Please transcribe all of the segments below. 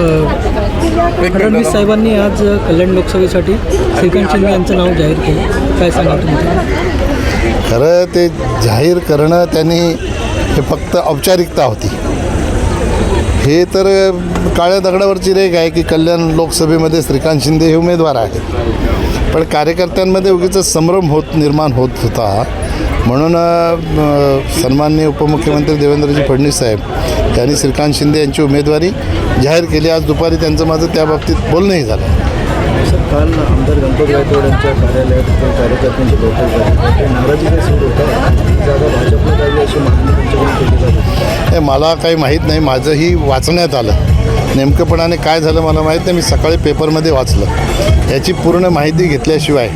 फडणवीस साहेबांनी आज कल्याण लोकसभेसाठी श्रीकांत शिंदे यांचं नाव जाहीर केलं. काय सांगाल तुम्ही? खरं ते जाहीर करणं त्यांनी हे फक्त औपचारिकता होती. हे तर काळ्या दगडावरची रेख आहे की कल्याण लोकसभेमध्ये श्रीकांत शिंदे हे उमेदवार आहेत. पण कार्यकर्त्यांमध्ये उगीच संभ्रम होत निर्माण होत होता. म्हणून सन्माननीय उपमुख्यमंत्री देवेंद्रजी फडणवीस साहेब यांनी श्रीकांत शिंदे यांची उमेदवारी जाहीर केली. आज दुपारी त्यांचं माझं त्या बाबतीत बोलणंही झालं. काल आमदार गणपत गायकवाड यांच्या कार्यालयात कार्यकर्त्यांची बैठक झाली. ते नाराजी काही सुरू होता जागा भाजपला द्यावी अशी मागणी त्यांच्याकडून केली जात. होती मला काही माहीत नाही. माझंही वाचण्यात आलं. नेमकंपणाने काय झालं मला माहीत नाही. मी सकाळी पेपरमध्ये वाचलं. याची पूर्ण माहिती घेतल्याशिवाय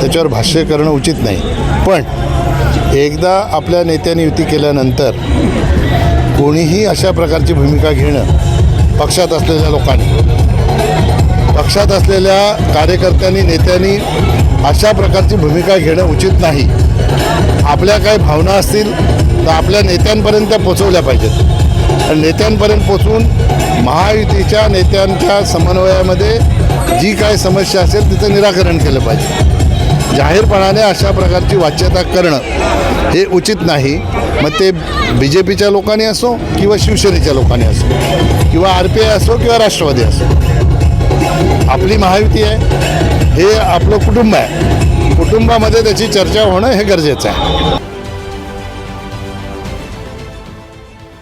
त्याच्यावर भाष्य करणं उचित नाही. पण एकदा आपल्या नेत्यांनी युती केल्यानंतर कोणीही अशा प्रकारची भूमिका घेणं पक्षात असलेल्या लोकांनी. पक्षात असलेल्या कार्यकर्त्यांनी नेत्यांनी अशा प्रकारची भूमिका घेणं उचित नाही. आपल्या काही भावना असतील तर आपल्या नेत्यांपर्यंत त्या पोचवल्या पाहिजेत. आणि नेत्यांपर्यंत पोचवून महायुतीच्या नेत्यांच्या समन्वयामध्ये जी काय समस्या असेल तिचं निराकरण केलं पाहिजे. जाहीरपणाने अशा प्रकारची वाच्यता करणं हे उचित नाही. मग ते बी जे पीच्या लोकांनी असो किंवा शिवसेनेच्या लोकांनी असो किंवा आर पी आय असो किंवा राष्ट्रवादी असो. आपली महायुती आहे हे आपलं कुटुंब आहे. कुटुंबामध्ये त्याची चर्चा होणं हे गरजेचं आहे.